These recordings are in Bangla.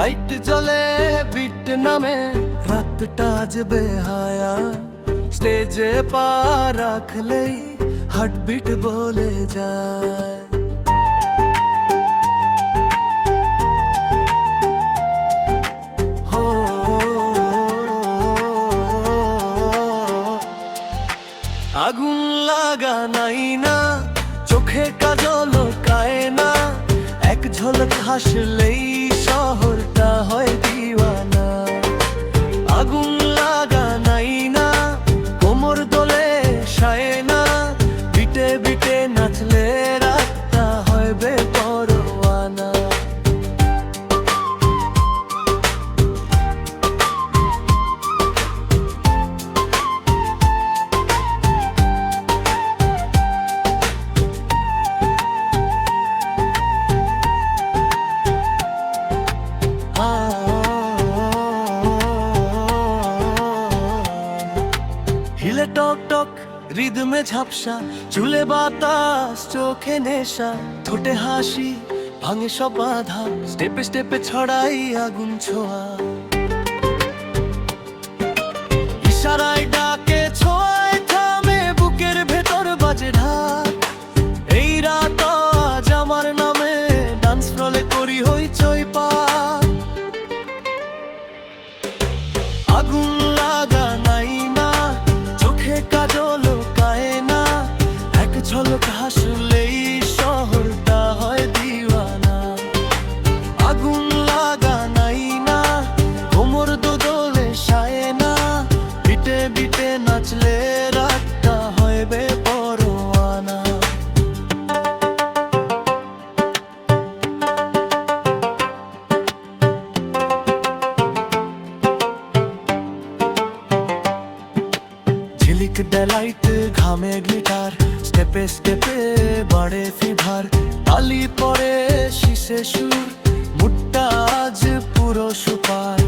লাইট জ্বলে, বিট নামে, রাতটা আজ বেহায়া। স্টেজে পা রাখলেই হার্টবিট বলে যায়। আগুন লাগা নাই না, চোখে কাজল কায় না, এক ঝলক হাসলেই বিটে বিটে রিদমে ঝাপসা চুলে বাতাস, চোখে নেশা, ঠোঁটে হাসি, ভাঙে সব বাধা, স্টেপে স্টেপে ছড়াই আগুন ছোঁয়া। ইশারায় ডেলাইট ঘামে গ্লিটার স্টেপে স্টেপে বাড়ে ফিভার তালি পরে শিশে সুর মুটটা আজ পুরো সুপার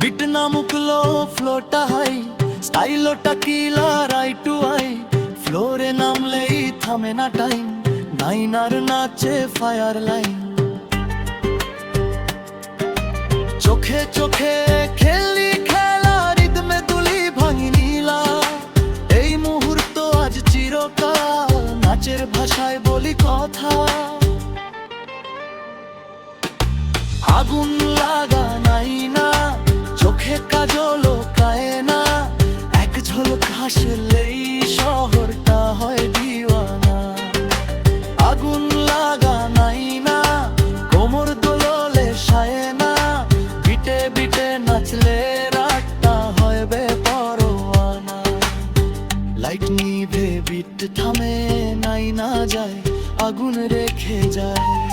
বিট না মুকলো ফ্লোটা হাই স্টাইলোটা কিলা রাই টু আই ফ্লোরে নামলেই থামে না টাইম নাইনার নাচে ফায়ার লাইন। চোখে চোখে খেলি খেলা, রিদমে তুলি ভাঙি নীলা। এই মুহূর্ত আজ চিরকাল, নাচের ভাষায় বলি কথা। আগুন লাগা নাই নাচলে রাতটা হয় বেপরোয়ানা। লাইট নিভে বিট থামে নাই না যায় আগুন রেখে যায়।